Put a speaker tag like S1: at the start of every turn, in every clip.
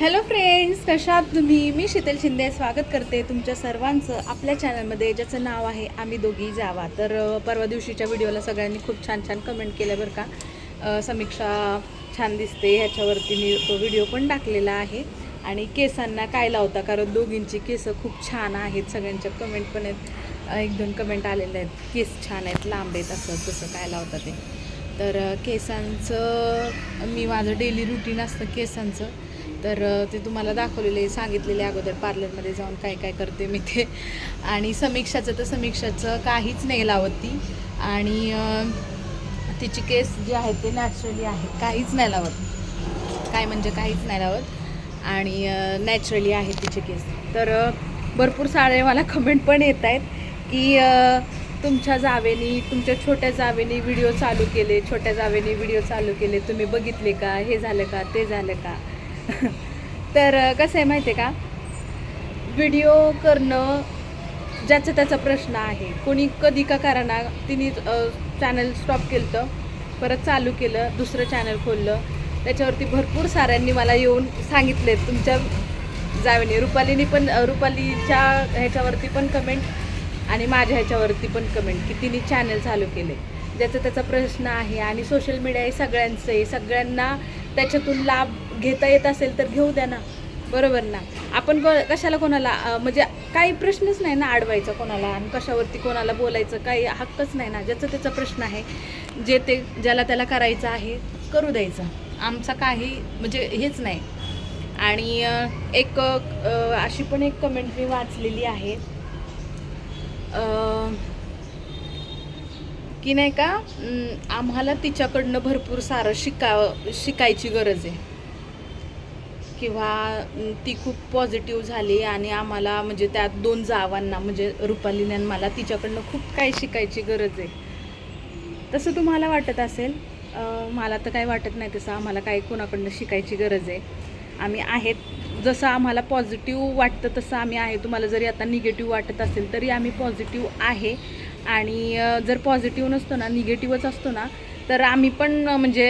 S1: Hello friends कशा आहात तुम्ही? मी शीतल शिंदे. स्वागत करते तुमच्या सर्वांचं आपल्या चॅनलमध्ये ज्याचं नाव आहे आम्ही दोघी जावा. तर परवा दिवशीच्या व्हिडिओला सगळ्यांनी खूप छान छान कमेंट केलं बरं का. समीक्षा छान दिसते. ह्याच्यावरती मी तो व्हिडिओ पण टाकलेला आहे. आणि केसांना काय लावता? कारण दोघींची केसं खूप छान आहेत. सगळ्यांच्या कमेंट पण आहेत. एक दोन कमेंट आलेले आहेत. केस छान आहेत. लांब आहेत असं तसं काय लावता ते. तर केसांचं मी माझं डेली रुटीन असतं केसांचं. तर ते तुम्हाला दाखवलेले सांगितलेले अगोदर पार्लरमध्ये जाऊन काय काय करते मी ते. आणि समीक्षाचं तर समीक्षाचं काहीच नाही लावत ती. आणि तिची केस जे आहेत ते नॅचरली आहेत काहीच नाही लावत. काय म्हणजे काहीच नाही लावत. आणि नॅचरली आहेत तिचे केस. तर भरपूर सारे मला कमेंट पण येत आहेत की तुमच्या जावेनी तुमच्या छोट्या जावेनी व्हिडिओ चालू केले छोट्या जावेनी व्हिडिओ चालू केले तुम्ही बघितले का? हे झालं का? ते झालं का? तर कसं आहे माहिती आहे का? व्हिडिओ करणं ज्याचा त्याचा प्रश्न आहे. कोणी कधी का कारणा तिने चॅनल स्टॉप केलं तर परत चालू केलं दुसरं चॅनल खोललं. त्याच्यावरती भरपूर साऱ्यांनी मला येऊन सांगितले तुमच्या जावेने. रुपालीनी पण रुपालीच्या ह्याच्यावरती पण कमेंट आणि माझ्या ह्याच्यावरती पण कमेंट की तिने चॅनल चालू केले. ज्याचा त्याचा प्रश्न आहे आणि सोशल मीडिया हे सगळ्यांचं आहे. सगळ्यांना त्याच्यातून लाभ घेता येत असेल तर घेऊ द्या ना. बरोबर ना? आपण कशाला कोणाला म्हणजे काही प्रश्नच नाही ना अडवायचा कोणाला आणि कशावरती कोणाला बोलायचं काही हक्कच नाही ना. ज्याचा त्याचा प्रश्न आहे जे ते ज्याला त्याला करायचं आहे करू द्यायचं. आमचा काही म्हणजे हेच नाही. आणि एक अशी पण एक कमेंट मी वाचलेली आहे. की नाही का आम्हाला तिच्याकडनं भरपूर सारं शिका शिकायची गरज आहे. किंवा ती खूप पॉझिटिव्ह झाली आणि आम्हाला म्हणजे त्यात दोन जावांना म्हणजे रुपालीने मला तिच्याकडनं खूप काही शिकायची गरज आहे. तसं तुम्हाला वाटत असेल मला तर काही वाटत नाही तसं आम्हाला काही कोणाकडनं शिकायची गरज आहे. आम्ही आहेत जसं आम्हाला पॉझिटिव्ह वाटतं तसं आम्ही आहे. तुम्हाला जरी आता निगेटिव्ह वाटत असेल तरी आम्ही पॉझिटिव्ह आहे. आणि जर पॉझिटिव्ह नसतो ना निगेटिव्हच असतो ना तर आम्ही पण म्हणजे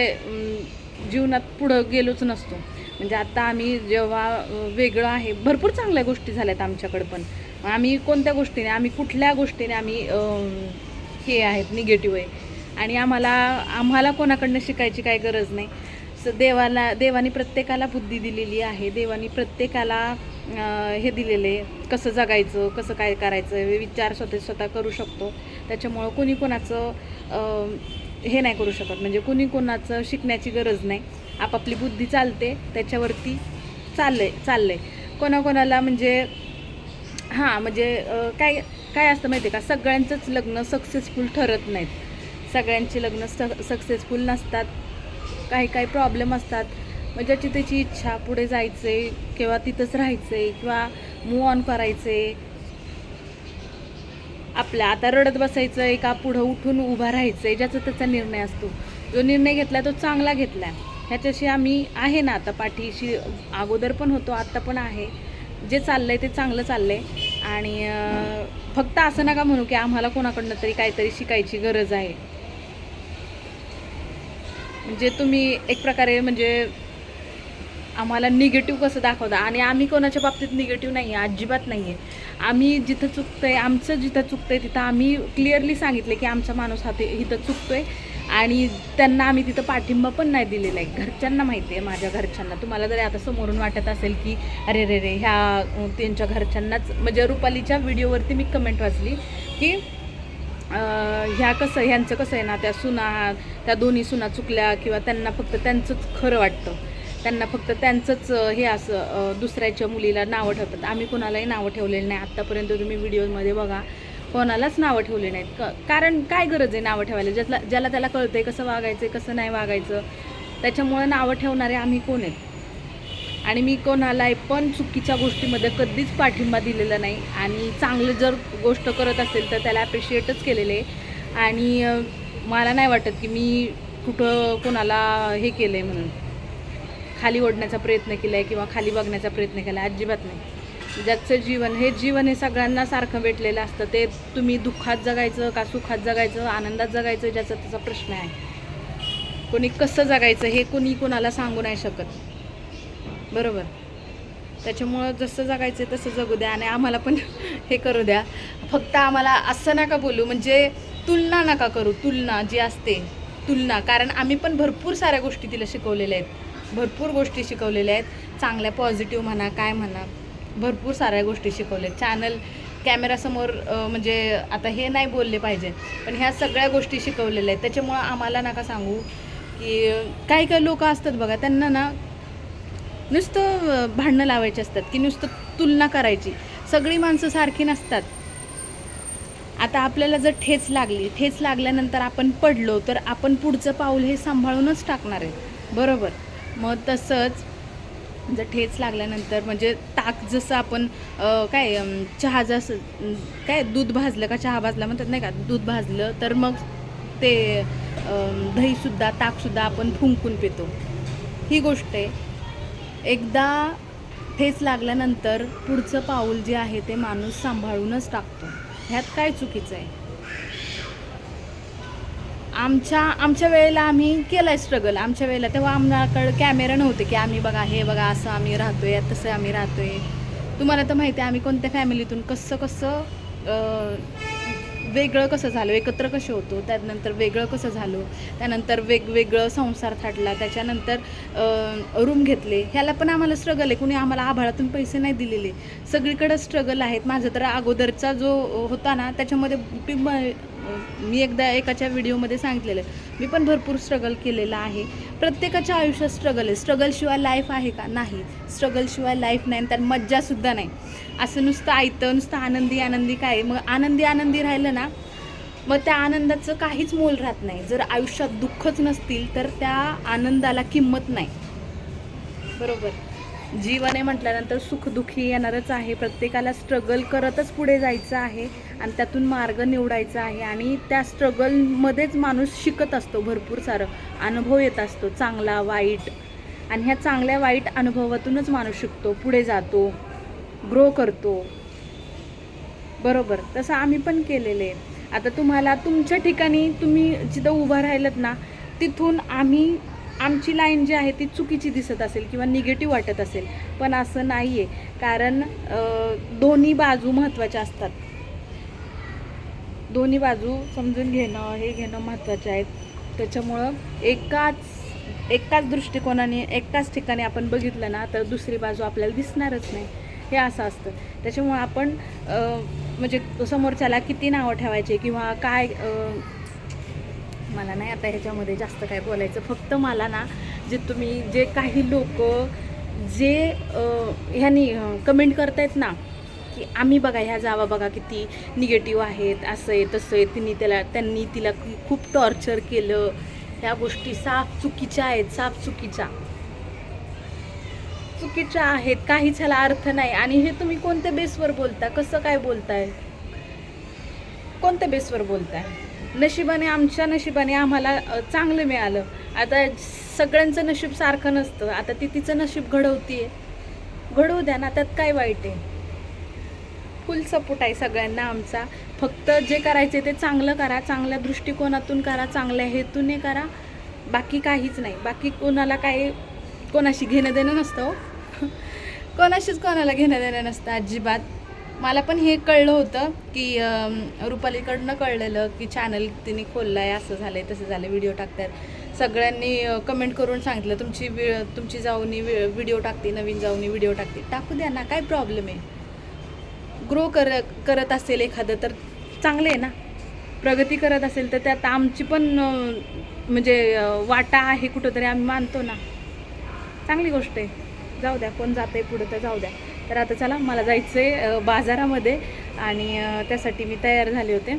S1: जीवनात पुढं गेलोच नसतो. म्हणजे आता आम्ही जेव्हा वेगळं आहे भरपूर चांगल्या गोष्टी झाल्यात आमच्याकडं पण. आम्ही कोणत्या गोष्टीने आम्ही कुठल्या गोष्टीने आम्ही हे आहेत निगेटिव्ह आहे. आणि आम्हाला आम्हाला कोणाकडनं शिकायची काय गरज नाही. स देवाला देवाने प्रत्येकाला बुद्धी दिलेली आहे. देवाने प्रत्येकाला हे दिलेले कसं जगायचं कसं काय करायचं विचार स्वतः स्वतः करू शकतो. त्याच्यामुळं कोणी कोणाचं हे नाही करू शकत. म्हणजे कुणी कोणाचं शिकण्याची गरज नाही. आपापली बुद्धी चालते त्याच्यावरती चाललंय चाललंय. कोणाकोणाला म्हणजे हां म्हणजे काय काय असतं माहिती आहे का? सगळ्यांचंच लग्न सक्सेसफुल ठरत नाहीत. सगळ्यांची लग्न स सक्सेसफुल नसतात. काही काही प्रॉब्लेम असतात. मग ज्याची त्याची इच्छा पुढे जायचे किंवा तिथंच राहायचे किंवा मूव ऑन करायचे. आपल्या आता रडत बसायचं आहे का पुढं उठून उभा राहायचं आहे ज्याचा त्याचा निर्णय असतो. जो निर्णय घेतला तो चांगला घेतला ह्याच्याशी आम्ही आहे ना आता पाठीशी अगोदर पण होतो आत्ता पण आहे. जे चाललं आहे ते चांगलं चाललं आहे आणि फक्त असं नका म्हणू की आम्हाला कोणाकडनं तरी काहीतरी शिकायची गरज आहे. म्हणजे तुम्ही एक प्रकारे म्हणजे आम्हाला निगेटिव्ह कसं दाखवता? आणि आम्ही कोणाच्या बाबतीत निगेटिव्ह नाही आहे अजिबात नाही आहे आम्ही जिथं चुकतंय आमचं जिथं चुकतं आहे तिथं आम्ही क्लिअरली सांगितलं की आमचा माणूस हा ते इथं आहे आणि त्यांना आम्ही तिथं पाठिंबा पण नाही दिलेला आहे. घरच्यांना माहिती आहे माझ्या घरच्यांना. तुम्हाला जरी आता समोरून वाटत असेल की अरे रे रे ह्या त्यांच्या घरच्यांनाच म्हणजे रुपालीच्या व्हिडिओवरती मी कमेंट वाचली की ह्या कसं ह्यांचं कसं आहे ना त्या सुना त्या दोन्ही सुना चुकल्या किंवा त्यांना फक्त त्यांचंच खरं वाटतं. त्यांना फक्त त्यांचंच हे असं दुसऱ्याच्या मुलीला नावं ठेवतात. आम्ही कोणालाही नावं ठेवलेली नाही. आत्तापर्यंत तुम्ही व्हिडिओमध्ये बघा कोणालाच नावं ठेवले नाहीत. क कारण काय गरज आहे नावं ठेवायला? ज्याला ज्याला त्याला कळतं आहे कसं वागायचं कसं नाही वागायचं त्याच्यामुळं नावं ठेवणारे आम्ही कोण आहेत? आणि मी कोणालाही पण चुकीच्या गोष्टीमध्ये कधीच पाठिंबा दिलेला नाही. आणि चांगलं जर गोष्ट करत असेल तर त्याला ॲप्रिशिएटच केलेले आणि मला नाही वाटत की मी कुठं कोणाला हे केलं आहे म्हणून. खाली ओढण्याचा प्रयत्न केला आहे किंवा खाली बघण्याचा प्रयत्न केला आहे अजिबात नाही. ज्याचं जीवन हे जीवन हे सगळ्यांना सारखं भेटलेलं असतं. ते तुम्ही दुःखात जगायचं का सुखात जगायचं आनंदात जगायचं ज्याचा त्याचा प्रश्न आहे. कोणी कसं जगायचं हे कोणी कोणाला सांगू नाही शकत. बरोबर? त्याच्यामुळं जसं जगायचं आहे तसं जगू द्या आणि आम्हाला पण हे करू द्या. फक्त आम्हाला असं नका बोलू म्हणजे तुलना नका करू. तुलना जी असते तुलना. कारण आम्ही पण भरपूर साऱ्या गोष्टी तिला शिकवलेल्या आहेत. भरपूर गोष्टी शिकवलेल्या आहेत. चांगल्या पॉझिटिव्ह म्हणा काय म्हणा भरपूर साऱ्या गोष्टी शिकवल्या चॅनल कॅमेरासमोर म्हणजे आता हे नाही बोलले पाहिजे पण ह्या सगळ्या गोष्टी शिकवलेल्या आहेत. त्याच्यामुळं आम्हाला नका सांगू की काही काही लोक असतात बघा त्यांना ना नुसतं भांडणं लावायची असतात की नुसतं तुलना करायची. सगळी माणसं सारखी नसतात. आता आपल्याला जर ठेच लागली ठेच लागल्यानंतर आपण पडलो तर आपण पुढचं पाऊल हे सांभाळूनच टाकणार आहे बरोबर? मग तसंच जर ठेच लागल्यानंतर म्हणजे ताक जसं आपण काय चहा जसं काय दूध भाजलं का चहा भाजला म्हणतात नाही का दूध भाजलं तर मग ते दहीसुद्धा ताकसुद्धा आपण फुंकून पितो. ही गोष्ट आहे. एकदा ठेच लागल्यानंतर पुढचं पाऊल जे आहे ते माणूस सांभाळूनच टाकतो. ह्यात काय चुकीचं आहे? आमच्या आमच्या वेळेला आम्ही केलं आहे स्ट्रगल आमच्या वेळेला तेव्हा आमच्याकडे कॅमेरा नव्हते की आम्ही बघा हे बघा असं आम्ही राहतोय तसं आम्ही राहतोय. तुम्हाला तर माहिती आहे आम्ही कोणत्या फॅमिलीतून कसं कसं वेगळं कसं झालो एकत्र कसे होतो त्यानंतर वेगळं कसं झालो त्यानंतर वेगवेगळं संसार थाटला त्याच्यानंतर रूम घेतले. ह्याला पण आम्हाला स्ट्रगल आहे. कुणी आम्हाला आभाळातून पैसे नाही दिलेले. सगळीकडं स्ट्रगल आहेत. माझं तर अगोदरचा जो होता ना त्याच्यामध्ये मी एकदा एकाच्या व्हिडिओमध्ये सांगितलेलं मी पण भरपूर स्ट्रगल केलेलं आहे. प्रत्येकाच्या आयुष्यात स्ट्रगल आहे. स्ट्रगलशिवाय लाईफ आहे का? नाही. स्ट्रगलशिवाय लाईफ नाही आणि त्यात मज्जासुद्धा नाही. असं नुसतं ऐतं नुसतं आनंदी आनंदी काय आहे? मग आनंदी आनंदी राहिलं ना मग त्या आनंदाचं काहीच मोल राहत नाही. जर आयुष्यात दुःखच नसतील तर त्या आनंदाला किंमत नाही. बरोबर. जीवन आहे म्हटल्यानंतर सुखदुःखी येणारच आहे. प्रत्येकाला स्ट्रगल करतच पुढे जायचं आहे आणि त्यातून मार्ग निवडायचा आहे आणि त्या स्ट्रगलमध्येच माणूस शिकत असतो भरपूर सारं. अनुभव येत असतो चांगला वाईट. आणि ह्या चांगल्या वाईट अनुभवातूनच माणूस शिकतो पुढे जातो ग्रो करतो. बरोबर. तसं आम्ही पण केलेलं आहे. आता तुम्हाला तुमच्या ठिकाणी तुम्ही जिथं उभं राहिलं ना तिथून आम्ही आमची लाईन जी आहे ती चुकीची दिसत असेल किंवा निगेटिव्ह वाटत असेल पण असं नाही आहे कारण दोन्ही बाजू महत्त्वाच्या असतात. दोन्ही बाजू समजून घेणं हे घेणं महत्त्वाचे आहेत. त्याच्यामुळं एकाच एकाच दृष्टिकोनाने एकाच ठिकाणी आपण बघितलं ना तर दुसरी बाजू आपल्याला दिसणारच नाही. हे असं असतं. त्याच्यामुळं आपण म्हणजे समोरच्याला किती नावं ठेवायचे किंवा काय मला नाही आता ह्याच्यामध्ये जास्त काय बोलायचं. फक्त मला ना जे तुम्ही जे काही लोक जे ह्यानी कमेंट करतायत ना की आम्ही बघा ह्या जावा बघा किती निगेटिव्ह आहेत असं आहे तसं आहे. तिने त्याला त्यांनी तिला खूप टॉर्चर केलं. ह्या गोष्टी साफ चुकीच्या आहेत साफ चुकीच्या. चुकीच्या आहेत काहीच ह्याला अर्थ नाही. आणि हे तुम्ही कोणत्या बेसवर बोलता कसं काय बोलताय? कोणत्या बेसवर बोलताय? नशिबाने आमच्या नशिबाने आम्हाला चांगलं मिळालं. आता सगळ्यांचं नशीब सारखं नसतं. आता ती तिचं नशीब घडवतीये. घडवू द्या ना त्यात काय वाईट आहे? फुल सपोर्ट आहे सगळ्यांना आमचा. फक्त जे करायचे ते चांगलं करा चांगल्या दृष्टिकोनातून करा चांगल्या हेतूने करा. बाकी काहीच नाही. बाकी कोणाला काही कोणाशी घेणं देणं नसतं हो. कोणाशीच कोणाला घेणं देणं नसतं अजिबात. मला पण हे कळलं होतं की रुपालीकडनं कळलेलं की चॅनल तिने खोललं आहे असं झालं आहे तसं झालं व्हिडिओ टाकतात सगळ्यांनी कमेंट करून सांगितलं तुमची वि तुमची जाऊनी व्हिडिओ टाकते नवीन जाऊनी व्हिडिओ टाकते. टाकू द्या ना काय प्रॉब्लेम आहे? ग्रो कर करत असेल एखादं तर चांगलं आहे ना? प्रगती करत असेल तर त्यात आमची पण म्हणजे वाटा आहे कुठंतरी आम्ही मानतो ना. चांगली गोष्ट आहे. जाऊ द्या कोण जात आहे पुढं तर जाऊ द्या. तर आता चला मला जायचं आहे बाजारामध्ये आणि त्यासाठी मी तयार झाले होते.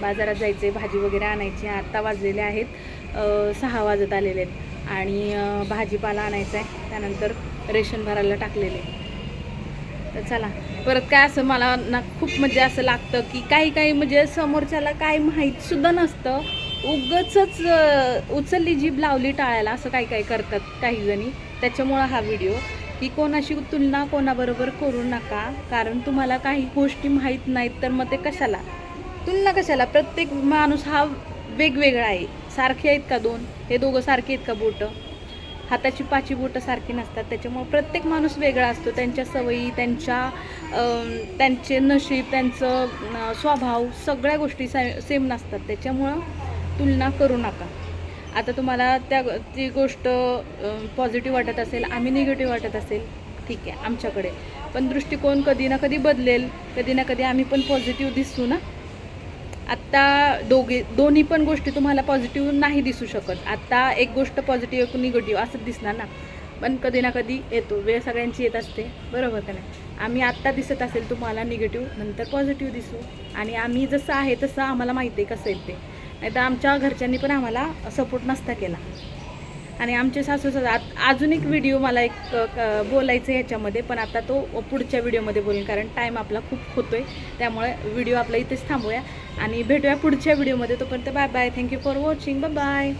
S1: बाजारात जायचं आहे भाजी वगैरे आणायची. आत्ता वाजलेले आहेत सहा वाजत आलेले आहेत. आणि भाजीपाला आणायचा आहे त्यानंतर रेशन भरायला टाकलेले. तर चला परत काय असं मला ना खूप म्हणजे असं लागतं की काही काही म्हणजे समोरच्याला काय माहीतसुद्धा नसतं. उगचच उचलली जीभ लावली टाळायला असं काही काही करतात काही जणी. त्याच्यामुळं हा व्हिडिओ की कोणाशी तुलना कोणाबरोबर करू नका कारण तुम्हाला काही गोष्टी माहीत नाहीत तर मग ते कशाला? तुलना कशाला? प्रत्येक माणूस हा वेगवेगळा आहे. सारखे आहेत का दोन? हे दोघं सारखे आहेत का बोटं? हाताची पाची बोटं सारखी नसतात. त्याच्यामुळं प्रत्येक माणूस वेगळा असतो. त्यांच्या सवयी त्यांच्या त्यांचे नशीब त्यांचं स्वभाव सगळ्या गोष्टी सेम नसतात. त्याच्यामुळं तुलना करू नका. आता तुम्हाला त्या ती गोष्ट पॉझिटिव्ह वाटत असेल आम्ही निगेटिव्ह वाटत असेल ठीक आहे आमच्याकडे. पण दृष्टिकोन कधी ना कधी बदलेल कधी ना कधी आम्ही पण पॉझिटिव्ह दिसू ना? आत्ता दोघे दोन्ही पण गोष्टी तुम्हाला पॉझिटिव्ह नाही दिसू शकत. आत्ता एक गोष्ट पॉझिटिव्ह एक निगेटिव्ह असंच दिसणार ना? पण कधी ना कधी येतो वेळ सगळ्यांची येत असते बरोबर का नाही? आम्ही आत्ता दिसत असेल तुम्हाला निगेटिव्ह नंतर पॉझिटिव्ह दिसू. आणि आम्ही जसं आहे तसं आम्हाला माहिती आहे कसं येते ते. नाही तर आमच्या घरच्यांनी पण आम्हाला सपोर्ट नसता केला. आणि आमचे सासू सासू आ अजून एक व्हिडिओ मला एक क- बोलायचं ह्याच्यामध्ये पण आता तो पुढच्या व्हिडिओमध्ये बोलेन कारण टाईम आपला खूप होतो आहे त्यामुळे व्हिडिओ आपला इथेच थांबूया. आणि भेटूया पुढच्या व्हिडिओमध्ये तोपर्यंत bye bye thank you for watching bye bye